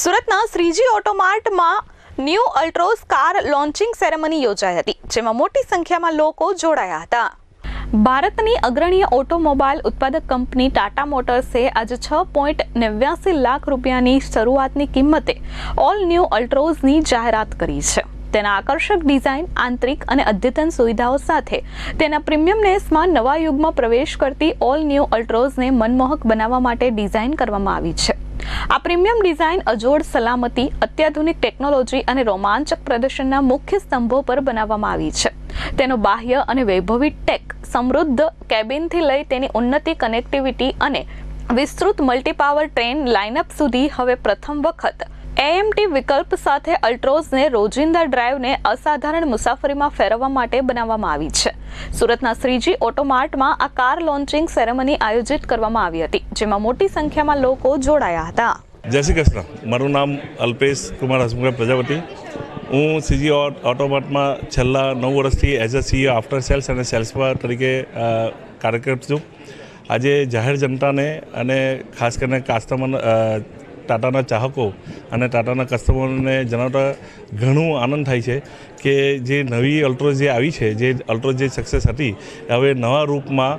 સુરતના Shreeji ઓટોમાર્ટમાં new Altroz car launching ceremony યોજાઈ હતી, જેમાં મોટી સંખ્યામાં લોકો જોડાયા હતા. ભારતની અગ્રણીય ઓટોમોબાઈલ ઉત્પાદક કંપની ટાટા મોટર્સે આજે છ પોઈન્ટ નેવ્યાસી લાખ રૂપિયાની શરૂઆતની કિંમતે ઓલ ન્યૂ અલ્ટ્રોઝની જાહેરાત કરી છે. તેના આકર્ષક ડિઝાઇન, આંતરિક અને અદ્યતન સુવિધાઓ સાથે તેના પ્રીમિયમનેસમાં નવા યુગમાં પ્રવેશ કરતી ઓલ ન્યૂ અલ્ટ્રોઝને મનમોહક બનાવવા માટે ડિઝાઇન કરવામાં આવી છે. આ પ્રીમિયમ ડિઝાઇન અજોડ, સલામતી, અત્યાધુનિક ટેકનોલોજી અને રોમાંચક પ્રદર્શનના મુખ્ય સ્તંભો પર બનાવવામાં આવી છે. તેનો બાહ્ય અને વૈભવી ટેક સમૃદ્ધ કેબિનથી લઈ તેની ઉન્નતિ કનેક્ટિવિટી અને વિસ્તૃત મલ્ટીપાવર ટ્રેન લાઇનઅપ સુધી હવે પ્રથમ વખત એએમટી વિકલ્પ સાથે અલ્ટ્રોઝને રોજિંદા ડ્રાઈવને અસાધારણ મુસાફરીમાં ફેરવવા માટે બનાવવામાં આવી છે. સુરતના શ્રીજી ઓટોમાર્ટમાં આ કાર લોન્ચિંગ સેરેમની આયોજિત કરવામાં આવી હતી, જેમાં મોટી સંખ્યામાં લોકો જોડાયા હતા. જય શ્રી કૃષ્ણ. મારું નામ અલ્પેશ કુમાર હસમુખ પ્રજાપતિ. હું સીજી ઓટોમાર્ટમાં છેલ્લા નવ વર્ષથી as a CO after sales અને સેલ્સમાં તરીકે કાર્યક્રમ છું. આજે જાહેર જનતાને અને ખાસ કરીને કાસ્ટમર ટાટાના ચાહકો અને ટાટાના કસ્ટમરોને જણાવતા ઘણું આનંદ થાય છે કે જે નવી અલ્ટ્રો જે આવી છે, જે અલ્ટ્રો જે સક્સેસ હતી, હવે નવા રૂપમાં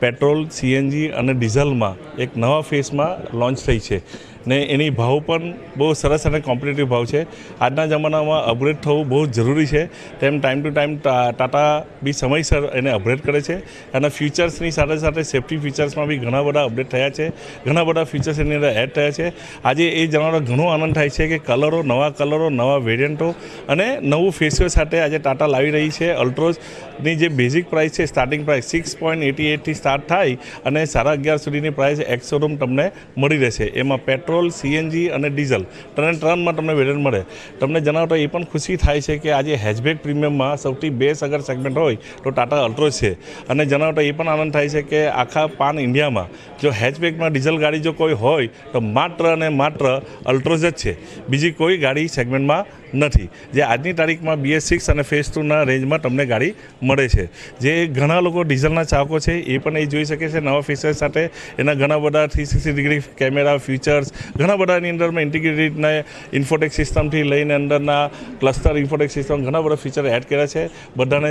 પેટ્રોલ, સીએનજી અને ડીઝલમાં એક નવા ફેસમાં લોન્ચ થઈ છે. ને એની ભાવ પણ બહુ સરસ અને કોમ્પિટેટિવ ભાવ છે. આજના જમાનામાં અપગ્રેડ થવું બહુ જરૂરી છે. તેમ ટાઈમ ટુ ટાઈમ ટાટા બી સમયસર એને અપગ્રેડ કરે છે. અને ફ્યુચર્સની સાથે સાથે સેફ્ટી ફીચર્સમાં બી ઘણા બધા અપડેટ થયા છે. ઘણા બધા ફીચર્સ એની અંદર એડ થયા છે. આજે એ જણાવવાનો ઘણો આનંદ થાય છે કે કલરો નવા કલરો નવા વેરિયન્ટો અને નવું ફેસવેર સાથે આજે ટાટા લાવી રહી છે. અલ્ટ્રોઝની જે બેઝિક પ્રાઇસ છે starting price six point eighty એટથી start થાય અને સાડા અગિયાર સુધીની પ્રાઇસ એક્સોરૂમ તમને મળી રહેશે. એમાં પેટ્રોલ સીએનજી અને ડીઝલ ત્રણે ત્રણમાં તમને વેરિયન્ટ મળે. તમને જણાવતો એ પણ ખુશી થાય છે કે આજે હેચબેક પ્રીમિયમમાં સૌથી બેસ્ટ અગર સેગમેન્ટ હોય તો ટાટા અલ્ટ્રો છે. અને જણાવતો એ પણ આનંદ થાય છે કે આખા પાન ઇન્ડિયામાં જો હેચબેકમાં ડીઝલ ગાડી જો કોઈ હોય તો માત્ર અને માત્ર અલ્ટ્રોઝ જ છે. બીજી કોઈ ગાડી સેગમેન્ટમાં નથી. જે આજની તારીખમાં બીએસ સિક્સ અને ફેસ ટુના રેન્જમાં તમને ગાડી મળે છે. જે ઘણા લોકો ડીઝલના ચાહકો છે, એ પણ એ જોઈ શકે છે. નવા ફીચર્સ સાથે એના ઘણા બધા three sixty degree camera features ઘણા બધાની અંદરમાં ઇન્ટિગ્રેટેડને ઇન્ફોટેક સિસ્ટમથી લઈને અંદરના ક્લસ્ટર ઇન્ફોટેક સિસ્ટમ ઘણા બધા ફીચર એડ કર્યા છે. બધાને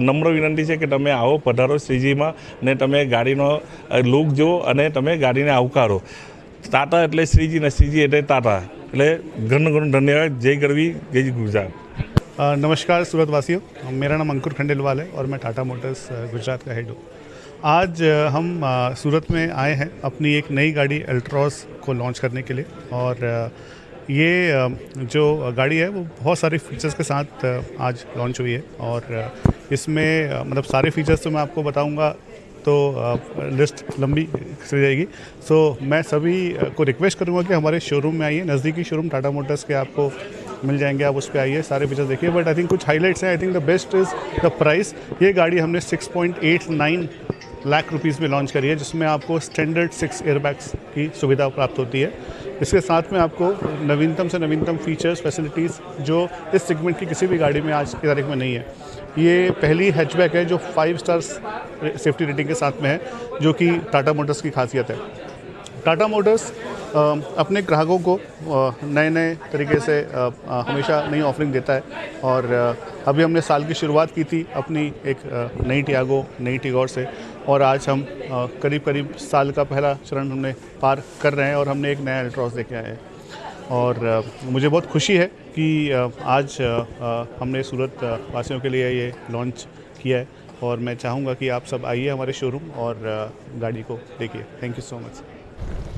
નમ્ર વિનંતી છે કે તમે આવો પધારો શ્રીજીમાં ને તમે ગાડીનો લુક જુઓ અને તમે ગાડીને આવકારો. ટાટા એટલે શ્રીજી ને શ્રીજી એટલે ટાટા એટલે ઘણું ઘણું ધન્યવાદ જય ગરવી જય ગુજરાત अ, नमस्कार सूरत वासियों मेरा नाम अंकुर खंडेलवाल है और मैं टाटा मोटर्स अ, गुजरात का हेड हूँ आज अ, हम अ, सूरत में आए हैं अपनी एक नई गाड़ी अल्ट्रॉस को लॉन्च करने के लिए और अ, ये अ, जो गाड़ी है वो बहुत सारे फीचर्स के साथ अ, आज लॉन्च हुई है और अ, इसमें अ, मतलब सारे फीचर्स तो मैं आपको बताऊंगा तो लिस्ट लंबी चली जाएगी। सो मैं सभी को रिक्वेस्ट करूँगा कि हमारे शोरूम में आइए। नज़दीकी शोरूम टाटा मोटर्स के आपको मिल जाएँगे, आप उस पर आइए, सारे फीचर्स देखिए। बट आई थिंक कुछ हाईलाइट्स हैं। I think the best is the price ये गाड़ी हमने 6.89 लाख रुपीज़ में लॉन्च करी है, जिसमें आपको स्टैंडर्ड सिक्स एयरबैग्स की सुविधा प्राप्त होती है। इसके साथ में आपको नवीनतम से नवीनतम फीचर्स फैसिलिटीज़ जो इस सेगमेंट की किसी भी गाड़ी में आज की तारीख में नहीं है। ये पहली हैचबैक है जो फाइव स्टार सेफ्टी रेटिंग के साथ में है, जो कि टाटा मोटर्स की खासियत है। टाटा मोटर्स अपने ग्राहकों को नए नए तरीके से हमेशा नई ऑफरिंग देता है। और अभी हमने साल की शुरुआत की थी अपनी एक नई टियागो नई टिगोर से। और आज हम करीब करीब साल का पहला चरण हमने पार कर रहे हैं और हमने एक नया अल्ट्रॉस लेके आए हैं। और मुझे बहुत खुशी है कि आज हमने सूरत वासियों के लिए ये लॉन्च किया है। और मैं चाहूँगा कि आप सब आइए हमारे शोरूम और गाड़ी को देखिए। Thank you so much